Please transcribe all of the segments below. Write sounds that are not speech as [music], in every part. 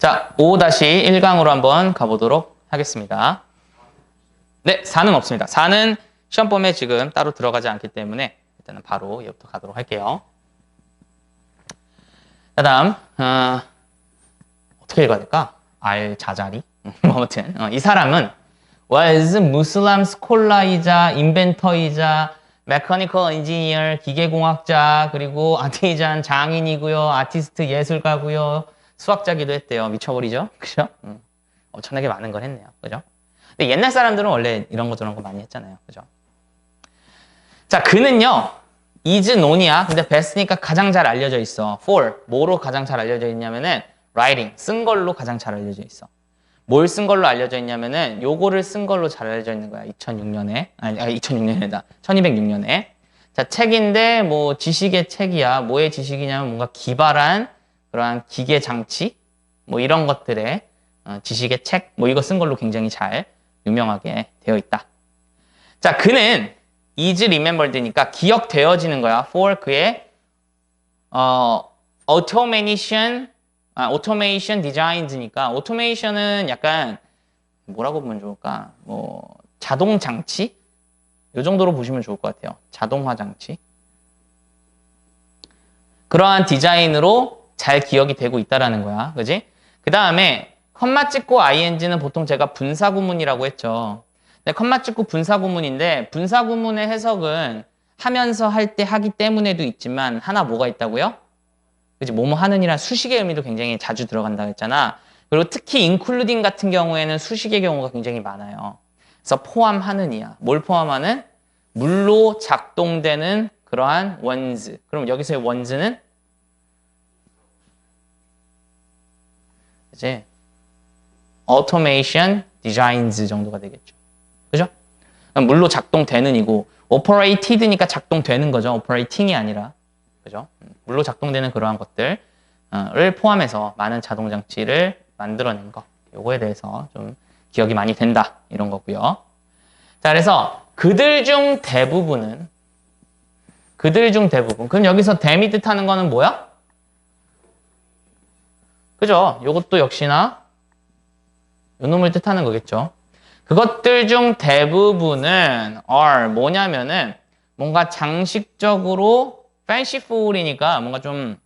자, 5-1강으로 한번 가보도록 하겠습니다. 네, 4는 없습니다. 4는 시험범에 지금 따로 들어가지 않기 때문에 일단은 바로 얘부터 가도록 할게요. 그 다음, 어, 어떻게 읽어야 될까? 알 자자리? [laughs] 뭐 아무튼, 어, 이 사람은 was Muslim 스콜라이자 인벤터이자 메커니컬 엔지니어 기계공학자 그리고 아티잔 장인이고요 아티스트 예술가고요 수학자기도 했대요 미쳐버리죠 그죠? 음. 엄청나게 많은 걸 했네요 그죠? 근데 옛날 사람들은 원래 이런 거 저런 거 많이 했잖아요 그죠? 자 그는요 is known이야 근데 best니까 가장 잘 알려져 있어 for 뭐로 가장 잘 알려져 있냐면은 writing 쓴 걸로 가장 잘 알려져 있어 뭘 쓴 걸로 알려져 있냐면은 요거를 쓴 걸로 잘 알려져 있는 거야. 2006년에 아니, 아니 2006년이다. 1206년에 자 책인데 뭐 지식의 책이야. 뭐의 지식이냐면 뭔가 기발한 그러한 기계 장치 뭐 이런 것들의 어, 지식의 책 뭐 이거 쓴 걸로 굉장히 잘 유명하게 되어 있다. 자 그는 is remembered니까 기억되어지는 거야. for 그의 어 automation 아, 오토메이션 디자인즈니까 오토메이션은 약간 뭐라고 보면 좋을까? 뭐 자동 장치? 요 정도로 보시면 좋을 것 같아요. 자동화 장치. 그러한 디자인으로 잘 기억이 되고 있다라는 거야. 그지? 그 다음에 컴마 찍고 ing는 보통 제가 분사구문이라고 했죠. 근데 컴마 찍고 분사구문인데 분사구문의 해석은 하면서 할 때 하기 때문에도 있지만 하나 뭐가 있다고요? 그지 뭐뭐 하는이란 수식의 의미도 굉장히 자주 들어간다고 했잖아. 그리고 특히 including 같은 경우에는 수식의 경우가 굉장히 많아요. 그래서 포함하는이야. 뭘 포함하는? 물로 작동되는 그러한 원즈. 그럼 여기서의 원즈는 이제 automation designs 정도가 되겠죠. 그죠? 물로 작동되는 이고 operated니까 작동되는 거죠. operating이 아니라. 그죠? 물로 작동되는 그러한 것들을 포함해서 많은 자동 장치를 만들어낸 거. 요거에 대해서 좀 기억이 많이 된다. 이런 거고요. 자, 그래서 그들 중 대부분은 그들 중 대부분. 그럼 여기서 댐이 뜻하는 거는 뭐야? 그죠? 요것도 역시나 요 놈을 뜻하는 거겠죠. 그것들 중 대부분은 are 뭐냐면은 뭔가 장식적으로 fanciful이니까 뭔가 좀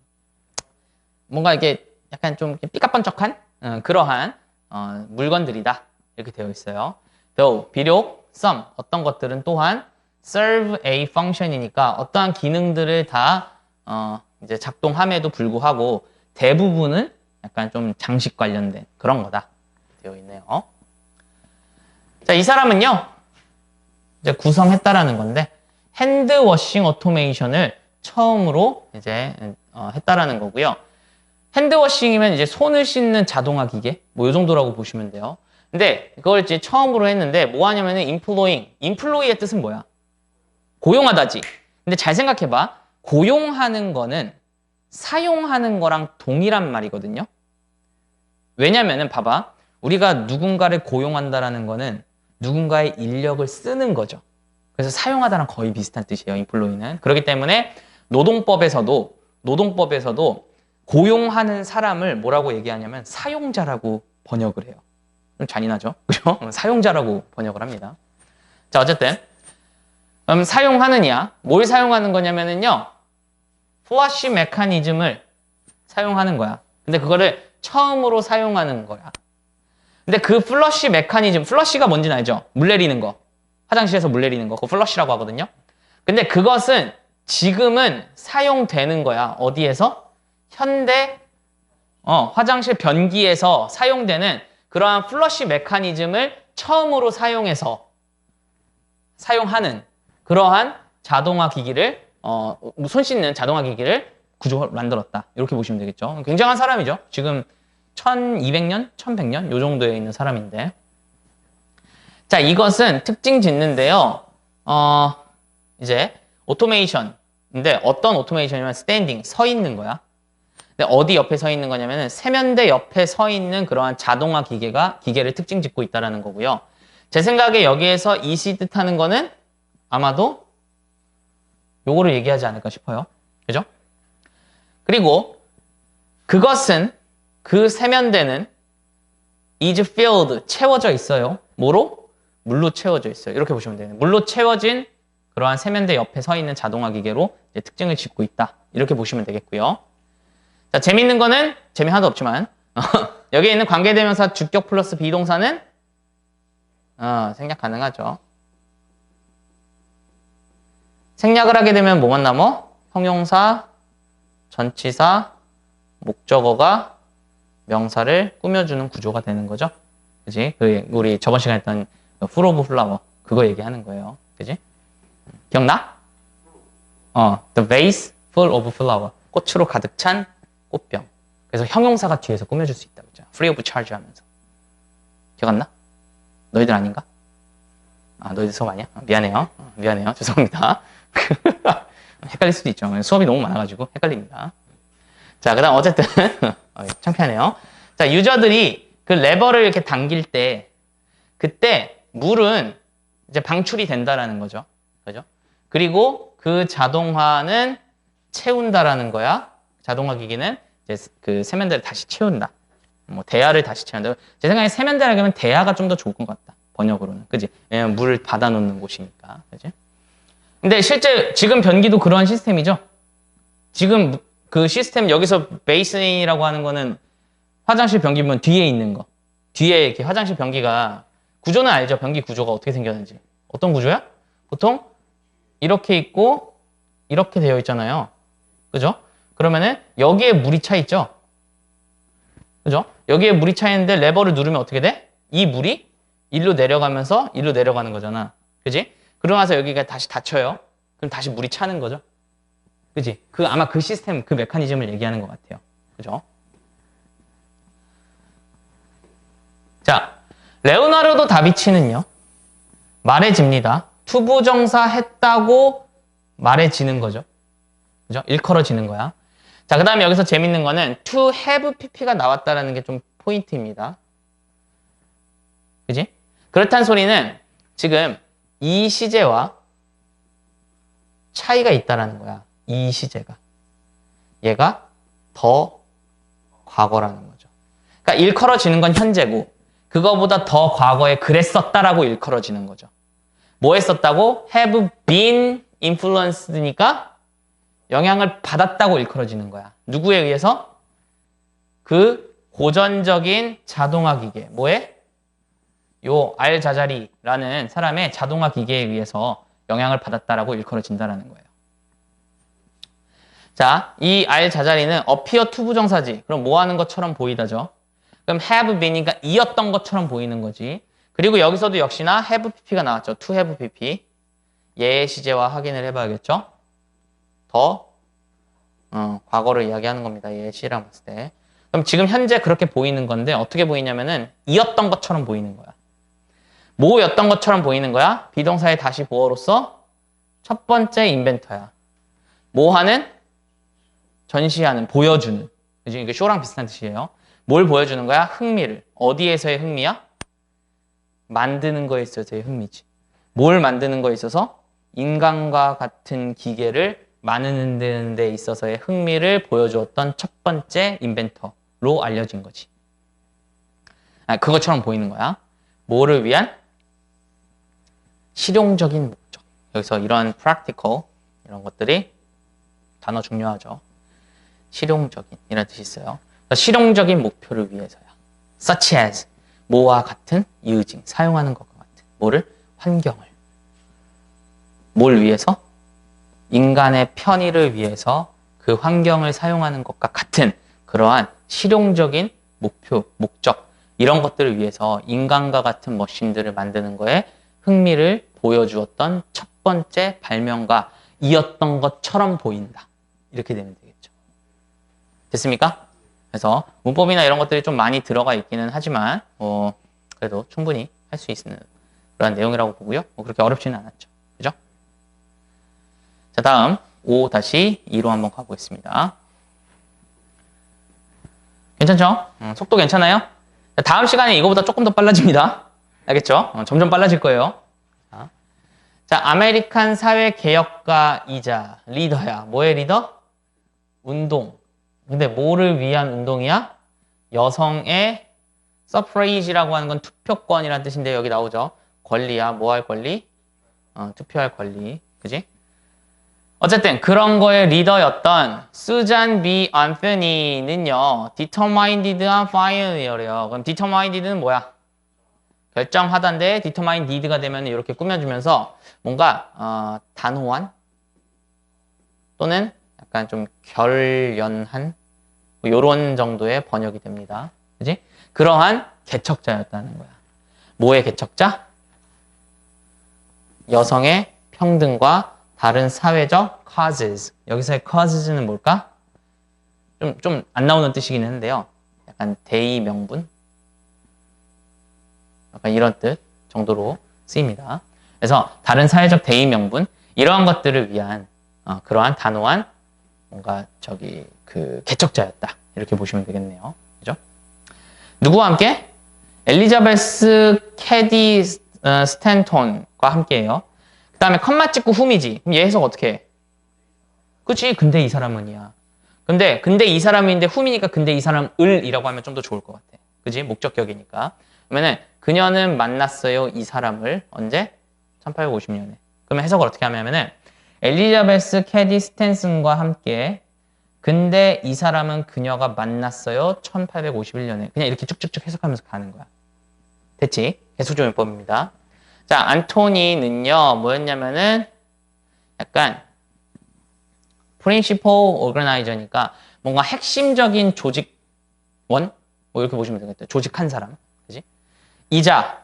뭔가 이게 약간 좀 삐까뻔쩍한 어, 그러한 어, 물건들이다 이렇게 되어 있어요. though 비록 some 어떤 것들은 또한 serve a function이니까 어떠한 기능들을 다 어, 이제 작동함에도 불구하고 대부분은 약간 좀 장식 관련된 그런 거다 되어 있네요. 자, 이 사람은요 이제 구성했다라는 건데 핸드워싱 오토메이션을 처음으로 이제 어, 했다라는 거고요. 핸드워싱이면 이제 손을 씻는 자동화 기계 뭐 이 정도라고 보시면 돼요. 근데 그걸 이제 처음으로 했는데 뭐 하냐면은 인플로잉, 인플로이의 뜻은 뭐야? 고용하다지. 근데 잘 생각해 봐. 고용하는 거는 사용하는 거랑 동일한 말이거든요. 왜냐면은 봐봐. 우리가 누군가를 고용한다라는 거는 누군가의 인력을 쓰는 거죠. 그래서 사용하다랑 거의 비슷한 뜻이에요. 인플로이는. 그렇기 때문에 노동법에서도 노동법에서도 고용하는 사람을 뭐라고 얘기하냐면 사용자라고 번역을 해요. 좀 잔인하죠? [laughs] 그죠? 사용자라고 번역을 합니다. 자, 어쨌든 그럼 사용하느냐? 뭘 사용하는 거냐면은요. 플러시 메커니즘을 사용하는 거야. 근데 그거를 처음으로 사용하는 거야. 근데 그 플러시 메커니즘, 플러시가 뭔지는 알죠? 물 내리는 거. 화장실에서 물 내리는 거. 그거 플러시라고 하거든요. 근데 그것은 지금은 사용되는 거야. 어디에서? 현대 어, 화장실 변기에서 사용되는 그러한 플러시 메커니즘을 처음으로 사용해서 사용하는 그러한 자동화 기기를 어, 손 씻는 자동화 기기를 구조 만들었다. 이렇게 보시면 되겠죠. 굉장한 사람이죠. 지금 1200년, 1100년 요 정도에 있는 사람인데. 자, 이것은 특징 짓는데요. 어, 이제 오토메이션인데 어떤 오토메이션이냐면 스탠딩 서 있는 거야. 근데 어디 옆에 서 있는 거냐면은 세면대 옆에 서 있는 그러한 자동화 기계가 기계를 특징 짓고 있다라는 거고요. 제 생각에 여기에서 이시 뜻하는 거는 아마도 요거를 얘기하지 않을까 싶어요. 그죠? 그리고 그것은 그 세면대는 is filled 채워져 있어요. 뭐로? 물로 채워져 있어요. 이렇게 보시면 돼요. 물로 채워진 그러한 세면대 옆에 서 있는 자동화 기계로 특징을 짓고 있다. 이렇게 보시면 되겠고요. 자, 재밌는 거는 재미 하나도 없지만 [laughs] 여기에 있는 관계대명사 주격 플러스 비동사는 어, 생략 가능하죠. 생략을 하게 되면 뭐만 남어? 형용사, 전치사, 목적어가 명사를 꾸며주는 구조가 되는 거죠. 그지? 그 우리 저번 시간에 했던 full of flower 그거 얘기하는 거예요. 그지? 기억나? 어, the vase full of flower. 꽃으로 가득 찬 꽃병. 그래서 형용사가 뒤에서 꾸며줄 수 있다. 그죠? free of charge 하면서. 기억 안 나? 너희들 아닌가? 아, 너희들 수업 아니야? 아, 미안해요. 어, 미안해요. [laughs] 죄송합니다. [laughs] 헷갈릴 수도 있죠. 수업이 너무 많아가지고 헷갈립니다. 자, 그 다음 어쨌든 [laughs] 어, 창피하네요. 자, 유저들이 그 레버를 이렇게 당길 때 그때 물은 이제 방출이 된다라는 거죠. 그죠? 그리고 그 자동화는 채운다라는 거야. 자동화 기기는 이제 그 세면대를 다시 채운다. 뭐 대야를 다시 채운다. 제 생각에 세면대라 그러면 대야가 좀 더 좋을 것 같다. 번역으로는. 그지? 왜냐면 물을 받아 놓는 곳이니까. 그지? 근데 실제 지금 변기도 그러한 시스템이죠. 지금 그 시스템 여기서 베이스인이라고 하는 거는 화장실 변기면 뒤에 있는 거. 뒤에 이렇게 화장실 변기가 구조는 알죠? 변기 구조가 어떻게 생겼는지. 어떤 구조야? 보통 이렇게 있고 이렇게 되어 있잖아요. 그죠? 그러면은 여기에 물이 차 있죠? 그죠? 여기에 물이 차 있는데 레버를 누르면 어떻게 돼? 이 물이 일로 내려가면서 일로 내려가는 거잖아. 그지? 그러고 나서 여기가 다시 닫혀요. 그럼 다시 물이 차는 거죠. 그지? 그 아마 그 시스템, 그 메커니즘을 얘기하는 것 같아요. 그죠? 자, 레오나르도 다비치는요. 말해집니다. 투부정사 했다고 말해지는 거죠. 그죠? 일컬어지는 거야. 자, 그 다음에 여기서 재밌는 거는 to have pp가 나왔다라는 게 좀 포인트입니다. 그지? 그렇다는 소리는 지금 이 시제와 차이가 있다라는 거야. 이 시제가. 얘가 더 과거라는 거죠. 그러니까 일컬어지는 건 현재고 그거보다 더 과거에 그랬었다라고 일컬어지는 거죠. 뭐 했었다고? have been influenced니까 영향을 받았다고 일컬어지는 거야. 누구에 의해서? 그 고전적인 자동화 기계. 뭐에? 요 알자자리라는 사람의 자동화 기계에 의해서 영향을 받았다라고 일컬어진다라는 거예요. 자, 이 알자자리는 appear to 부정사지. 그럼 뭐 하는 것처럼 보이다죠? 그럼 have been이니까 이었던 것처럼 보이는 거지. 그리고 여기서도 역시나 have pp가 나왔죠. to have pp. 예의 시제와 확인을 해봐야겠죠? 더 어, 과거를 이야기하는 겁니다. 시제랑 봤을 때. 그럼 지금 현재 그렇게 보이는 건데 어떻게 보이냐면은 이었던 것처럼 보이는 거야. 뭐였던 것처럼 보이는 거야? 비동사의 다시 보어로서 첫 번째 인벤터야. 뭐 하는? 전시하는, 보여주는. 그지? 이게 쇼랑 비슷한 뜻이에요. 뭘 보여주는 거야? 흥미를. 어디에서의 흥미야? 만드는 거에 있어서의 흥미지. 뭘 만드는 거에 있어서? 인간과 같은 기계를 만드는 데 있어서의 흥미를 보여주었던 첫 번째 인벤터로 알려진 거지. 아, 그것처럼 보이는 거야. 뭐를 위한? 실용적인 목적. 여기서 이런 practical 이런 것들이 단어 중요하죠. 실용적인 이라는 뜻이 있어요. 실용적인 목표를 위해서야. such as 뭐와 같은 using 사용하는 것과 같은 뭐를 환경을 뭘 위해서 인간의 편의를 위해서 그 환경을 사용하는 것과 같은 그러한 실용적인 목표 목적 이런 것들을 위해서 인간과 같은 머신들을 만드는 거에 흥미를 보여주었던 첫 번째 발명가이었던 것처럼 보인다. 이렇게 되면 되겠죠. 됐습니까? 그래서 문법이나 이런 것들이 좀 많이 들어가 있기는 하지만 뭐 그래도 충분히 할 수 있는 그런 내용이라고 보고요. 뭐 그렇게 어렵지는 않았죠. 그죠? 자, 다음 5-2로 한번 가보겠습니다. 괜찮죠? 음, 속도 괜찮아요? 자, 다음 시간에 이거보다 조금 더 빨라집니다. 알겠죠? 어, 점점 빨라질 거예요. 자, 자, 아메리칸 사회 개혁가이자 리더야. 뭐의 리더? 운동. 근데 뭐를 위한 운동이야? 여성의 suffrage라고 하는 건 투표권이라는 뜻인데 여기 나오죠. 권리야. 뭐 할 권리? 어, 투표할 권리. 그지? 어쨌든 그런 거의 리더였던 수잔 B. 안토니는요. determined한 pioneer래요. 그럼 determined는 뭐야? 결정하다인데 determined가 되면 이렇게 꾸며주면서 뭔가 어, 단호한 또는 약간 좀 결연한 뭐 요런 정도의 번역이 됩니다. 그지? 그러한 개척자였다는 거야. 뭐의 개척자? 여성의 평등과 다른 사회적 causes. 여기서의 causes는 뭘까? 좀, 좀 안 나오는 뜻이긴 한데요. 약간 대의 명분? 약간 이런 뜻 정도로 쓰입니다. 그래서 다른 사회적 대의 명분, 이러한 것들을 위한 어, 그러한 단호한 뭔가 저기 그 개척자였다. 이렇게 보시면 되겠네요. 그죠? 누구와 함께? 엘리자베스 캐디 어, 스탠톤과 함께해요. 그 다음에 컴마 찍고 훔이지. 그럼 얘 해석 어떻게 해? 그치? 근데 이 사람은이야. 근데, 근데 이 사람인데 훔이니까 근데 이 사람 을이라고 하면 좀 더 좋을 것 같아. 그지? 목적격이니까. 그러면은 그녀는 만났어요. 이 사람을 언제? 1850년에. 그러면 해석을 어떻게 하냐면은 엘리자베스 캐디 스탠슨과 함께 근데 이 사람은 그녀가 만났어요. 1851년에. 그냥 이렇게 쭉쭉쭉 해석하면서 가는 거야. 됐지? 해수조용법입니다. 자, 안토니는요, 뭐였냐면은, 약간, 프린시폴 오르가나이저니까, 뭔가 핵심적인 조직원? 뭐 이렇게 보시면 되겠다. 조직 한 사람. 이자,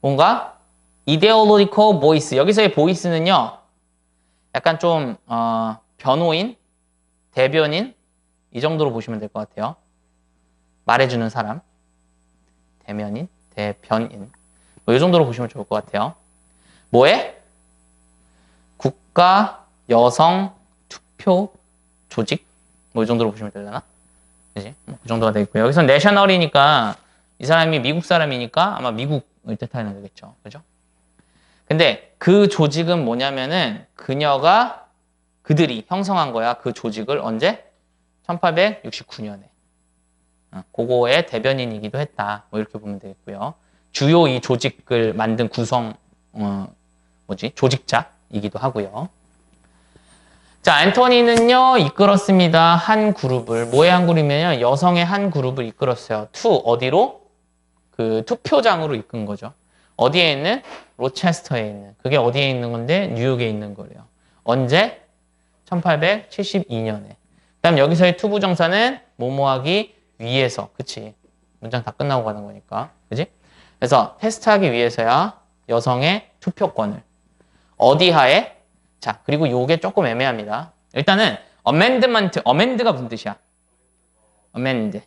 뭔가, 이데올로지컬 보이스. 여기서의 보이스는요, 약간 좀, 어, 변호인? 대변인? 이 정도로 보시면 될 것 같아요. 말해주는 사람. 대면인? 대변인. 뭐 이 정도로 보시면 좋을 것 같아요. 뭐에? 국가 여성 투표 조직? 뭐 이 정도로 보시면 되려나? 그지? 뭐그 정도가 되겠고요. 여기서 내셔널이니까 이 사람이 미국 사람이니까 아마 미국을 뜻하는 거겠죠. 그죠? 근데 그 조직은 뭐냐면은 그녀가 그들이 형성한 거야. 그 조직을 언제? 1869년에. 어, 그거의 대변인이기도 했다. 뭐 이렇게 보면 되겠고요. 주요 이 조직을 만든 구성 어, 뭐지 조직자이기도 하고요. 자, 앤토니는요 이끌었습니다. 한 그룹을 뭐의 한 그룹이면요 여성의 한 그룹을 이끌었어요. 투 어디로 그 투표장으로 이끈 거죠. 어디에 있는 로체스터에 있는 그게 어디에 있는 건데 뉴욕에 있는 거래요. 언제 1872년에. 그다음 여기서의 투부 정사는 모모하기 위해서 그치 문장 다 끝나고 가는 거니까 그지? 그래서 테스트하기 위해서야 여성의 투표권을 어디 하에? 자, 그리고 요게 조금 애매합니다. 일단은 amendment, amend가 무슨 뜻이야? amend.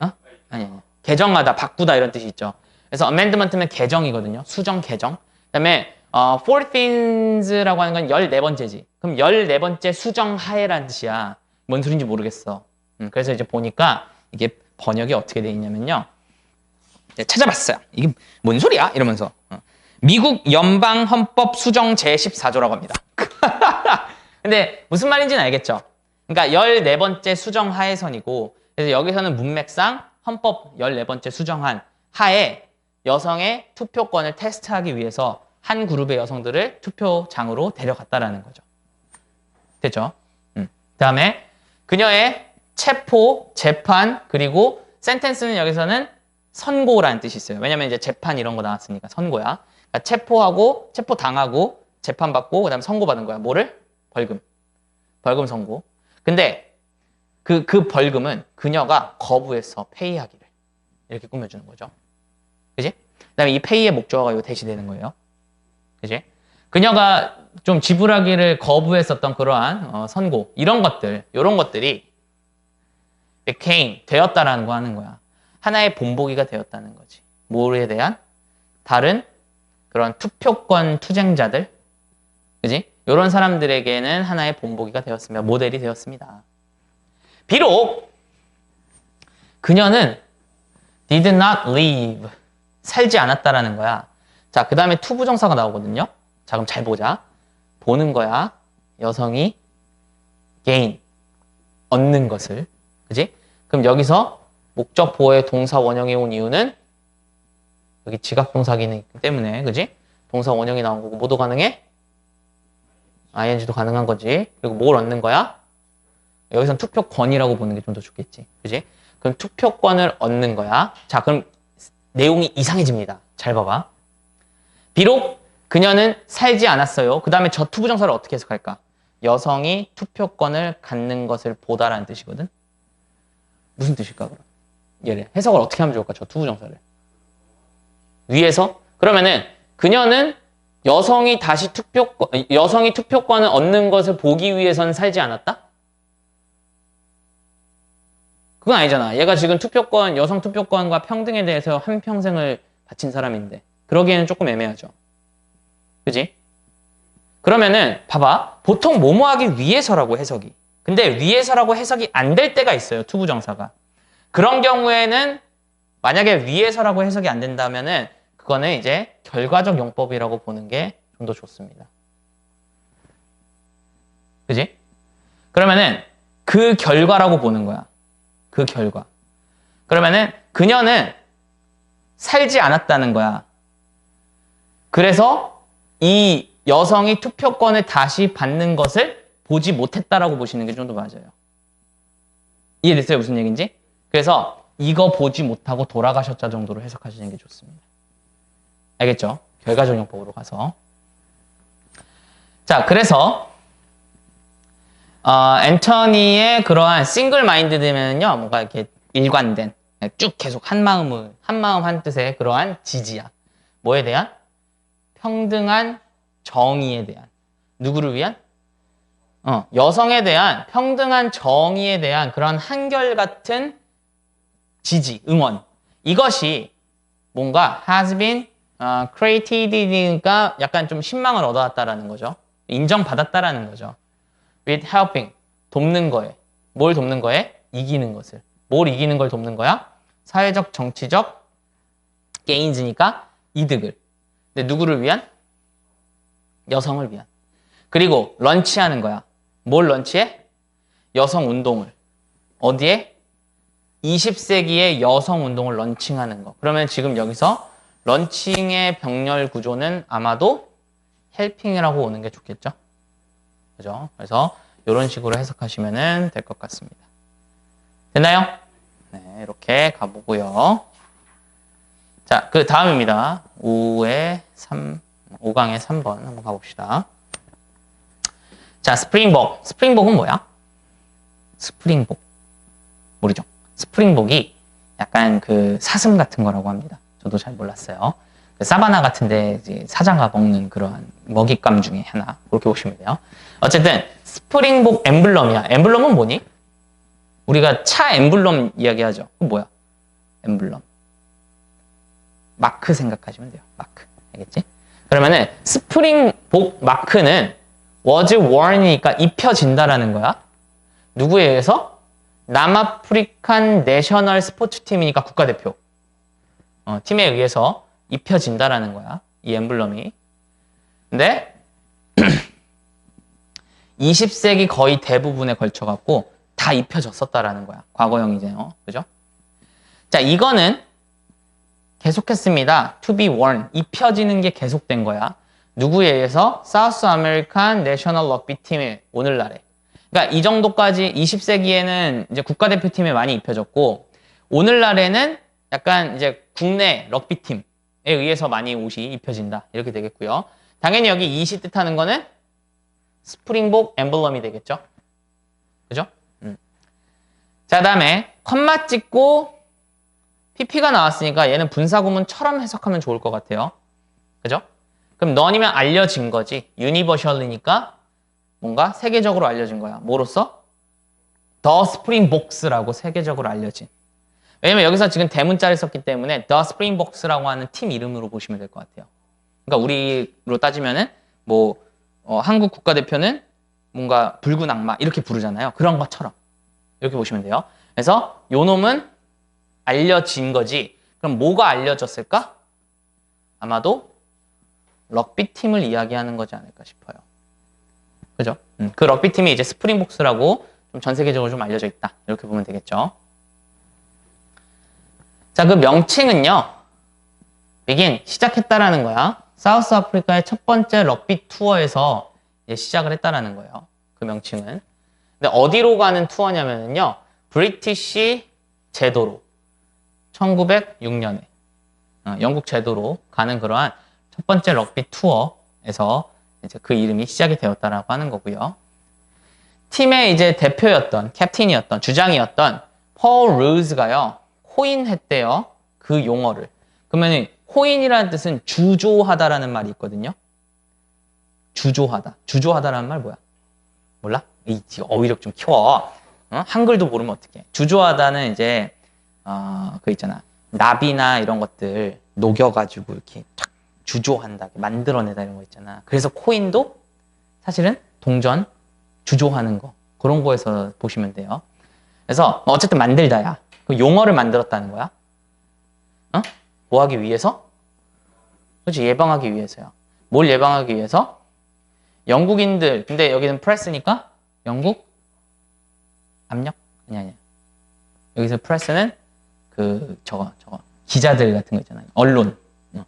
어? 아니, 아니. 개정하다, 바꾸다 이런 뜻이 있죠. 그래서 amendment는 개정이거든요. 수정, 개정. 그다음에 어, 14things라고 하는 건 14번째지. 그럼 14번째 수정 하에라는 뜻이야. 뭔 소린지 모르겠어. 음, 그래서 이제 보니까 이게 번역이 어떻게 돼 있냐면요. 찾아봤어요. 이게 뭔 소리야? 이러면서. 어. 미국 연방 헌법 수정 제14조라고 합니다. [laughs] 근데 무슨 말인지는 알겠죠? 그러니까 14번째 수정 하에선이고 그래서 여기서는 문맥상 헌법 14번째 수정한 하에 여성의 투표권을 테스트하기 위해서 한 그룹의 여성들을 투표장으로 데려갔다라는 거죠. 됐죠? 음. 그다음에 그녀의 체포, 재판, 그리고 센텐스는 여기서는 선고라는 뜻이 있어요. 왜냐면 이제 재판 이런 거 나왔으니까 선고야. 그러니까 체포하고, 체포 당하고, 재판받고, 그 다음에 선고받은 거야. 뭐를? 벌금. 벌금 선고. 근데 그, 그 벌금은 그녀가 거부해서 페이하기를. 이렇게 꾸며주는 거죠. 그지? 그 다음에 이 페이의 목적어가 이거 대시되는 거예요. 그지? 그녀가 좀 지불하기를 거부했었던 그러한 어, 선고, 이런 것들, 이런 것들이 became, 되었다라는 거 하는 거야. 하나의 본보기가 되었다는 거지. 뭐에 대한? 다른 그런 투표권 투쟁자들, 그지? 이런 사람들에게는 하나의 본보기가 되었습니다. 모델이 되었습니다. 비록 그녀는 did not live, 살지 않았다라는 거야. 자, 그 다음에 투부정사가 나오거든요. 자, 그럼 잘 보자. 보는 거야. 여성이 gain, 얻는 것을. 그지? 그럼 여기서 목적 보호의 동사 원형이 온 이유는 여기 지각 동사기는 있기 때문에 그지? 동사 원형이 나온 거고 뭐도 가능해? ing도 가능한 거지. 그리고 뭘 얻는 거야? 여기선 투표권이라고 보는 게 좀 더 좋겠지. 그지? 그럼 투표권을 얻는 거야. 자, 그럼 내용이 이상해집니다. 잘 봐봐. 비록 그녀는 살지 않았어요. 그 다음에 저 투부정사를 어떻게 해석할까? 여성이 투표권을 갖는 것을 보다라는 뜻이거든. 무슨 뜻일까 그럼? 얘를 해석을 어떻게 하면 좋을까? 저 투부정사를 위에서 그러면은 그녀는 여성이 다시 투표권 여성이 투표권을 얻는 것을 보기 위해선 살지 않았다? 그건 아니잖아. 얘가 지금 투표권 여성 투표권과 평등에 대해서 한 평생을 바친 사람인데 그러기에는 조금 애매하죠. 그지? 그러면은 봐봐 보통 뭐뭐 하기 위해서라고 해석이 근데 위해서라고 해석이 안 될 때가 있어요 투부정사가 그런 경우에는 만약에 위해서라고 해석이 안 된다면은 그거는 이제 결과적 용법이라고 보는 게 좀 더 좋습니다. 그지? 그러면은 그 결과라고 보는 거야. 그 결과. 그러면은 그녀는 살지 않았다는 거야. 그래서 이 여성이 투표권을 다시 받는 것을 보지 못했다라고 보시는 게 좀 더 맞아요. 이해됐어요? 무슨 얘기인지? 그래서 이거 보지 못하고 돌아가셨자 정도로 해석하시는 게 좋습니다. 알겠죠? 결과적 용법으로 가서. 자, 그래서 어, 앤터니의 그러한 싱글 마인드되면요, 뭔가 이렇게 일관된 쭉 계속 한 마음을 한 마음 한 뜻의 그러한 지지야. 뭐에 대한 평등한 정의에 대한 누구를 위한 어, 여성에 대한 평등한 정의에 대한 그런 한결같은 지지, 응원. 이것이 뭔가 has been 어, created니까 약간 좀 신망을 얻어왔다라는 거죠. 인정받았다라는 거죠. With helping 돕는 거에 뭘 돕는 거에 이기는 것을 뭘 이기는 걸 돕는 거야? 사회적 정치적 게인즈니까 이득을. 근데 누구를 위한? 여성을 위한. 그리고 런치하는 거야. 뭘 런치해? 여성 운동을. 어디에? 20세기의 여성 운동을 런칭하는 거. 그러면 지금 여기서 런칭의 병렬 구조는 아마도 헬핑이라고 오는 게 좋겠죠? 그죠? 그래서 이런 식으로 해석하시면 될 것 같습니다. 됐나요? 네, 이렇게 가보고요. 자, 그 다음입니다. 5의 3, 5강의 3번 한번 가봅시다. 자, 스프링복. 스프링복은 뭐야? 스프링복. 모르죠? 스프링복이 약간 그 사슴 같은 거라고 합니다. 저도 잘 몰랐어요. 그 사바나 같은데 사자가 먹는 그러한 먹잇감 중에 하나. 그렇게 보시면 돼요. 어쨌든 스프링복 엠블럼이야. 엠블럼은 뭐니? 우리가 차 엠블럼 이야기하죠. 그 뭐야? 엠블럼. 마크 생각하시면 돼요. 마크. 알겠지? 그러면은 스프링복 마크는 was worn이니까 입혀진다라는 거야. 누구에 의해서? 남아프리칸 내셔널 스포츠 팀이니까 국가대표. 어, 팀에 의해서 입혀진다라는 거야. 이 엠블럼이. 근데 [clears throat] 20세기 거의 대부분에 걸쳐 갖고 다 입혀졌었다라는 거야. 과거형이잖아요. 그죠? 자, 이거는 계속했습니다. to be worn. 입혀지는 게 계속된 거야. 누구에 의해서? 사우스 아메리칸 내셔널 럭비 팀의 오늘날에. 그러니까 이 정도까지 20세기에는 이제 국가대표팀에 많이 입혀졌고 오늘날에는 약간 이제 국내 럭비팀에 의해서 많이 옷이 입혀진다. 이렇게 되겠고요. 당연히 여기 이시 뜻하는 거는 스프링복 엠블럼이 되겠죠. 그죠? 음. 자, 다음에 컴마 찍고 PP가 나왔으니까 얘는 분사구문처럼 해석하면 좋을 것 같아요. 그죠? 그럼 너니면 알려진 거지. 유니버셜이니까 뭔가 세계적으로 알려진 거야. 뭐로써? 더 스프링복스라고 세계적으로 알려진. 왜냐면 여기서 지금 대문자를 썼기 때문에 더 스프링복스라고 하는 팀 이름으로 보시면 될 것 같아요. 그러니까 우리로 따지면은 뭐 어, 한국 국가대표는 뭔가 붉은 악마 이렇게 부르잖아요. 그런 것처럼 이렇게 보시면 돼요. 그래서 요 놈은 알려진 거지. 그럼 뭐가 알려졌을까? 아마도 럭비 팀을 이야기하는 거지 않을까 싶어요. 그죠? 음, 그 럭비 팀이 이제 스프링복스라고 좀 전 세계적으로 좀 알려져 있다. 이렇게 보면 되겠죠. 자, 그 명칭은요. begin 시작했다라는 거야. 사우스 아프리카의 첫 번째 럭비 투어에서 시작을 했다라는 거예요. 그 명칭은. 근데 어디로 가는 투어냐면요. 브리티시 제도로 1906년에 어, 영국 제도로 가는 그러한 첫 번째 럭비 투어에서 이제 그 이름이 시작이 되었다라고 하는 거고요. 팀의 이제 대표였던 캡틴이었던 주장이었던 폴 루즈가요 코인했대요 그 용어를 그러면 코인이라는 뜻은 주조하다라는 말이 있거든요 주조하다 주조하다라는 말 뭐야 몰라 이 어휘력 좀 키워 어? 한글도 모르면 어떡해 주조하다는 이제 어, 그 있잖아 나비나 이런 것들 녹여가지고 이렇게 탁 주조한다 만들어내다 이런 거 있잖아 그래서 코인도 사실은 동전 주조하는 거 그런 거에서 보시면 돼요. 그래서 어쨌든 만들다야. 그 용어를 만들었다는 거야. 어? 뭐 하기 위해서? 그렇지 예방하기 위해서야. 뭘 예방하기 위해서? 영국인들 근데 여기는 프레스니까 영국 압력 아니 아니. 여기서 프레스는 그 저거 저거 기자들 같은 거 있잖아요. 언론 어,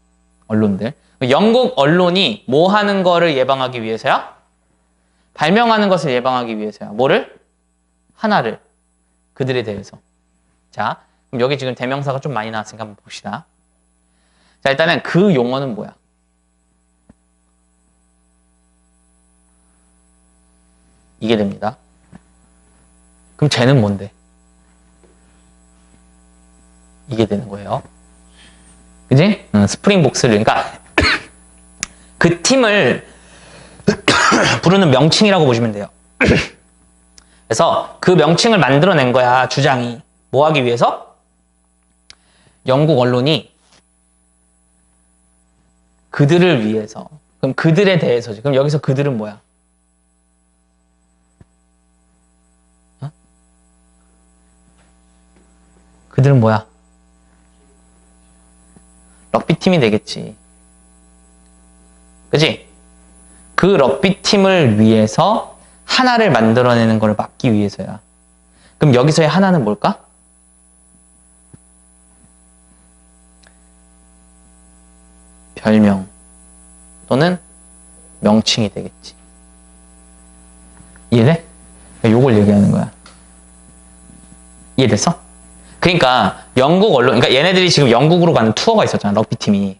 언론들. 영국 언론이 뭐 하는 거를 예방하기 위해서야? 발명하는 것을 예방하기 위해서야. 뭐를? 하나를. 그들에 대해서. 자, 그럼 여기 지금 대명사가 좀 많이 나왔으니까 한번 봅시다. 자, 일단은 그 용어는 뭐야? 이게 됩니다. 그럼 쟤는 뭔데? 이게 되는 거예요. 그지? 응, 스프링복스를. 그러니까 [coughs] 그 팀을 [coughs] 부르는 명칭이라고 보시면 돼요. [coughs] 그래서 그 명칭을 만들어낸 거야, 주장이. 뭐 하기 위해서? 영국 언론이 그들을 위해서. 그럼 그들에 대해서지. 그럼 여기서 그들은 뭐야? 어? 그들은 뭐야? 럭비팀이 되겠지. 그지? 그 럭비 팀을 위해서 하나를 만들어내는 걸 막기 위해서야. 그럼 여기서의 하나는 뭘까? 별명 또는 명칭이 되겠지. 이해돼? 요걸 얘기하는 거야. 이해됐어? 그러니까 영국 언론, 그러니까 얘네들이 지금 영국으로 가는 투어가 있었잖아, 럭비 팀이.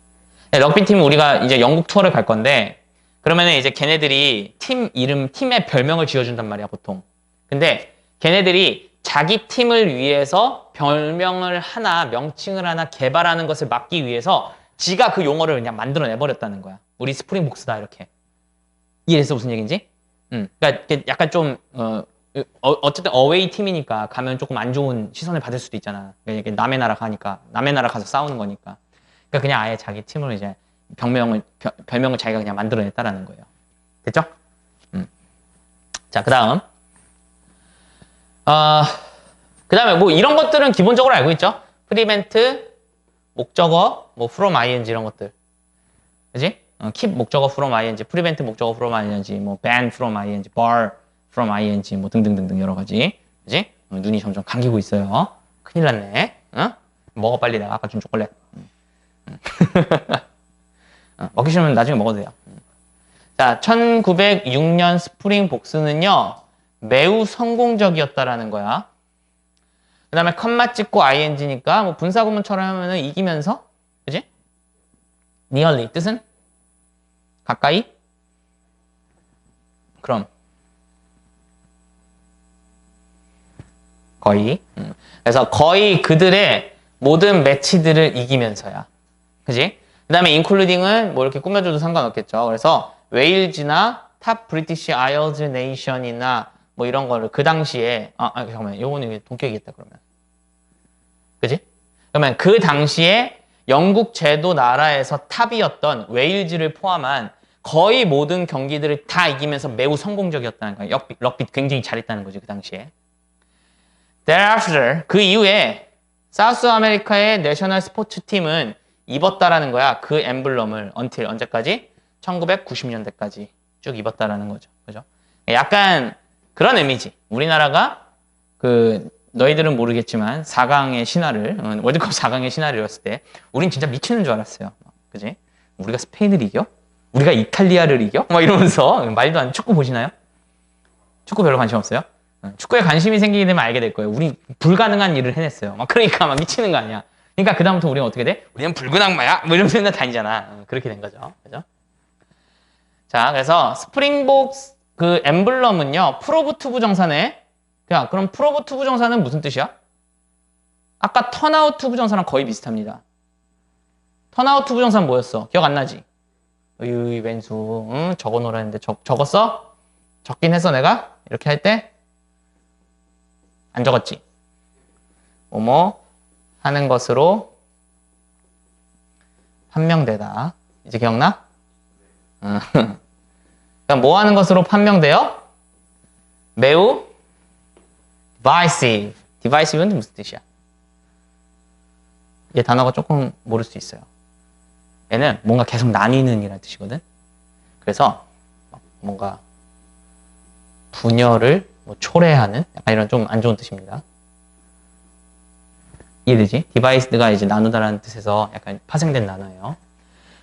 럭비 팀 우리가 이제 영국 투어를 갈 건데 그러면은 이제 걔네들이 팀 이름, 팀의 별명을 지어준단 말이야, 보통. 근데 걔네들이 자기 팀을 위해서 별명을 하나, 명칭을 하나 개발하는 것을 막기 위해서 지가 그 용어를 그냥 만들어내버렸다는 거야. 우리 스프링복스다, 이렇게. 이해했어, 무슨 얘기인지? 음. 그러니까 약간 좀, 어, 어, 어쨌든 어웨이 팀이니까 가면 조금 안 좋은 시선을 받을 수도 있잖아. 그러니까 남의 나라 가니까, 남의 나라 가서 싸우는 거니까. 그러니까 그냥 아예 자기 팀을 이제 병명을 별- 별명을 자기가 그냥 만들어냈다라는 거예요. 됐죠? 음. 자, 그다음. 아, 그다음에 뭐 이런 것들은 기본적으로 알고 있죠. 프리벤트, 목적어, 뭐 from ing 이런 것들. 그지? 어, keep 목적어 from ing, prevent 목적어 from ing, 뭐 ban from ing, bar from ing, 뭐 등등등등 여러 가지. 그지? 어, 눈이 점점 감기고 있어요. 큰일 났네. 어? 먹어 빨리 내가 아까 준 초콜릿. [laughs] 어, 먹기 싫으면 나중에 먹어도 돼요. 자, 1906년 스프링 복스는요, 매우 성공적이었다라는 거야. 그 다음에 컴마 찍고 ing니까, 뭐 분사구문처럼 하면은 이기면서? Nearly. 뜻은? 가까이? 그럼. 거의. 음. 그래서 거의 그들의 모든 매치들을 이기면서야. 그지? 그 다음에 including은 뭐 이렇게 꾸며줘도 상관없겠죠. 그래서 웨일즈나 탑 브리티시 아일즈 네이션이나 뭐 이런 거를 그 당시에 아, 아 잠깐만 요거는 동격이겠다 그러면 그지? 그러면 그 당시에 영국 제도 나라에서 탑이었던 웨일즈를 포함한 거의 모든 경기들을 다 이기면서 매우 성공적이었다는 거예요. 럭비, 럭비 굉장히 잘했다는 거지 그 당시에. Thereafter 그 이후에 사우스 아메리카의 내셔널 스포츠 팀은 입었다라는 거야. 그 엠블럼을 until 언제까지? 1990년대까지 쭉 입었다라는 거죠. 그죠? 약간 그런 의미지. 우리나라가 그 너희들은 모르겠지만 4강의 신화를 어, 월드컵 4강의 신화를 읽었을 때 우린 진짜 미치는 줄 알았어요. 그지? 우리가 스페인을 이겨? 우리가 이탈리아를 이겨? 막 이러면서 말도 안 축구 보시나요? 축구 별로 관심 없어요? 어, 축구에 관심이 생기게 되면 알게 될 거예요. 우리 불가능한 일을 해냈어요. 막 그러니까 막 미치는 거 아니야. 그러니까 그다음부터 우리는 어떻게 돼? 우리는 붉은 악마야? 뭐 이러면서 맨날 다니잖아. 어, 그렇게 된 거죠. 그죠? 자, 그래서 스프링복 그 엠블럼은요, 프로브 투부정사네. 야, 그럼 프로브 투 부정사는 무슨 뜻이야? 아까 턴아웃 투 부정사랑 거의 비슷합니다. 턴아웃 투 부정사는 뭐였어? 기억 안 나지? 으이, 왼수. 응, 적어 놓으라 했는데 적, 적었어? 적긴 했어, 내가? 이렇게 할 때? 안 적었지? 뭐뭐 하는 것으로 판명되다. 이제 기억나? 응. [laughs] 그럼 뭐 하는 것으로 판명돼요? 매우 divisive. divisive는 무슨 뜻이야? 얘 단어가 조금 모를 수 있어요. 얘는 뭔가 계속 나뉘는 이라는 뜻이거든. 그래서 막 뭔가 분열을 뭐 초래하는 약간 이런 좀 안 좋은 뜻입니다. 이해되지? 디바이스가 이제 나누다라는 뜻에서 약간 파생된 단어예요.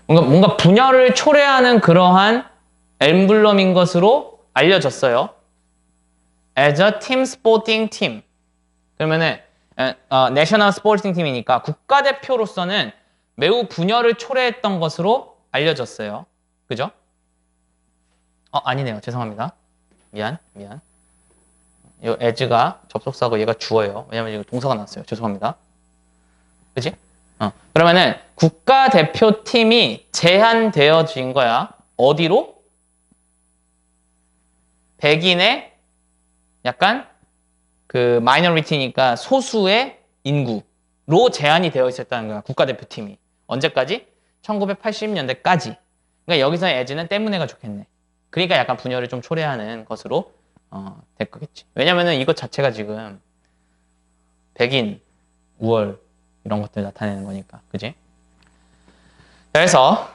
뭔가 뭔가 분열을 초래하는 그러한 엠블럼인 것으로 알려졌어요. As a team sporting team. 그러면은 어, 내셔널 스포팅 팀이니까 국가대표로서는 매우 분열을 초래했던 것으로 알려졌어요. 그죠? 어, 아니네요. 죄송합니다. 미안, 미안. 이 as가 접속사고 얘가 주어예요. 왜냐면 이거 동사가 났어요. 죄송합니다. 그지? 어. 그러면은 국가대표팀이 제한되어진 거야. 어디로? 백인의 약간 그 마이너리티니까 소수의 인구로 제한이 되어 있었다는 거야. 국가대표팀이. 언제까지? 1980년대까지. 그러니까 여기서 에즈는 때문에가 좋겠네. 그러니까 약간 분열을 좀 초래하는 것으로 어, 될 거겠지. 왜냐면은 이것 자체가 지금 백인, 우월 이런 것들 나타내는 거니까. 그지? 그래서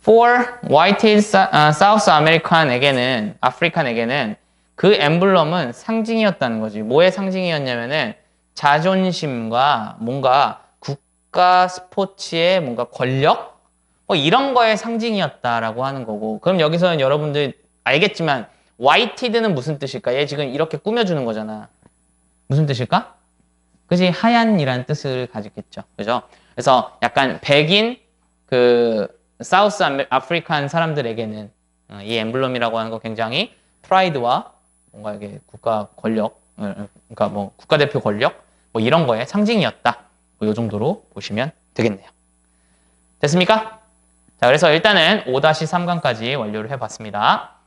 for white South American에게는 아프리칸에게는 그 엠블럼은 상징이었다는 거지. 뭐의 상징이었냐면은 자존심과 뭔가 국가 스포츠의 뭔가 권력 뭐 이런 거의 상징이었다라고 하는 거고. 그럼 여기서는 여러분들 알겠지만 whited는 무슨 뜻일까? 얘 지금 이렇게 꾸며주는 거잖아. 무슨 뜻일까? 그지 하얀이라는 뜻을 가지겠죠. 그죠? 그래서 약간 백인 그 사우스 아프리칸 사람들에게는 어, 이 엠블럼이라고 하는 거 굉장히 프라이드와 뭔가 이게 국가 권력, 어, 그러니까 뭐 국가대표 권력 뭐 이런 거에 상징이었다. 뭐 이 정도로 보시면 되겠네요. 됐습니까? 자, 그래서 일단은 5-3강까지 완료를 해봤습니다.